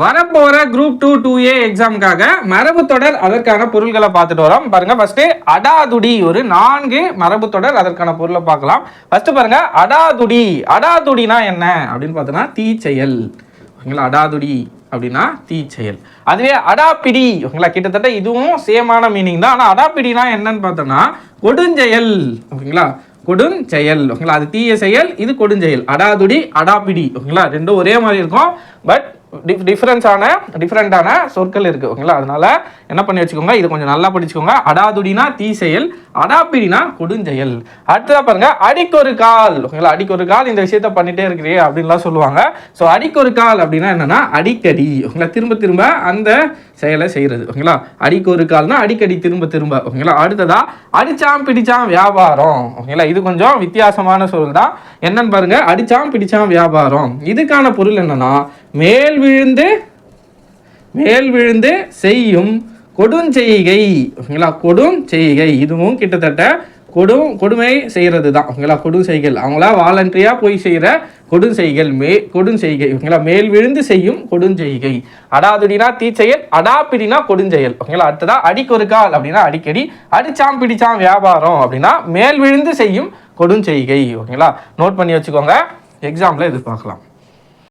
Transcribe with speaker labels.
Speaker 1: வரப்போற group two two A எக்ஸாமுக்காக மரபு தொடர் அதற்கான பொருள்களை பார்த்துட்டு வரோம். பாருங்க ஃபர்ஸ்ட் அடாதுடி ஒரு நான்கு மரபு தொடர் அதற்கான பொருளை பார்க்கலாம். ஃபர்ஸ்ட் பாருங்க அடாதுடி. அடாதுடினா என்ன? அப்படின்னு பார்த்தோன்னா தீச்செயல். ஓகேங்களா? அடாதுடி அப்படின்னா தீச்செயல். அதுவே அடாப்பிடி. ஓகேங்களா? கிட்டத்தட்ட இதுவும் சேமான மீனிங் தான். ஆனால் அடாப்பிடினா என்னன்னு பார்த்தோன்னா கொடுஞ்செயல். ஓகேங்களா? கொடுஞ்செயல். ஓகேங்களா? அது தீய செயல் இது கொடுஞ்செயல். அடாதுடி அடாப்பிடி. ஓகேங்களா? ரெண்டும் ஒரே மாதிரி இருக்கும். பட் டிஃப்ரென்ஸான டிஃப்ரெண்ட்டான சொற்கள் இருக்குது ஓகேங்களா? அதனால என்ன பண்ணி வச்சுக்கோங்க இது கொஞ்சம் நல்லா படிச்சுக்கோங்க. அடாதுடினா தீ செயல் அடாப்பிடினா கொடுஞ்செயல். அடுத்ததாக பாருங்க அடிக்கொரு கால். ஓகேங்களா அடிக்கொரு கால் இந்த விஷயத்த பண்ணிட்டே இருக்கிறே அப்படின்லாம் சொல்லுவாங்க. ஸோ அடிக்கொரு கால் அப்படின்னா என்னன்னா அடிக்கடி. ஓகேங்களா திரும்ப திரும்ப அந்த செயலை செய்கிறது ஓகேங்களா அடிக்கொரு கால்னா அடிக்கடி திரும்ப திரும்ப. ஓகேங்களா அடுத்ததா அடிச்சாம் பிடிச்சாம் வியாபாரம். ஓகேங்களா இது கொஞ்சம் வித்தியாசமான சொல் தான். என்னன்னு பாருங்க அடிச்சாம் பிடிச்சாம் வியாபாரம். இதுக்கான பொருள் என்னன்னா மேல் விழுந்து மேல் விழுந்து செய்யும் கொடுஞ்செய்கை ஓகேங்களா? கொடுஞ்செய்கை இதுவும் கிட்டத்தட்ட கொடும் கொடுமை செய்கிறது தான் ஓகேங்களா கொடுஞ்செய்கள் அவங்களா வாலண்டரியாக போய் செய்கிற கொடுஞ்செய்கள் மே கொடுஞ்செய்கை ஓகேங்களா? மேல் விழுந்து செய்யும் கொடுஞ்செய்கை அடாதுடினா தீச்செயல் அடாப்பிடினா கொடுஞ்செயல் ஓகேங்களா? அடுத்ததா அடிக்கொருக்கால் அப்படின்னா அடிக்கடி. அடிச்சாம் பிடிச்சாம் வியாபாரம் அப்படின்னா மேல் விழுந்து செய்யும் கொடுஞ்செய்கை ஓகேங்களா? நோட் பண்ணி வச்சுக்கோங்க. எக்ஸாம்பிள் எதிர்பார்க்கலாம்.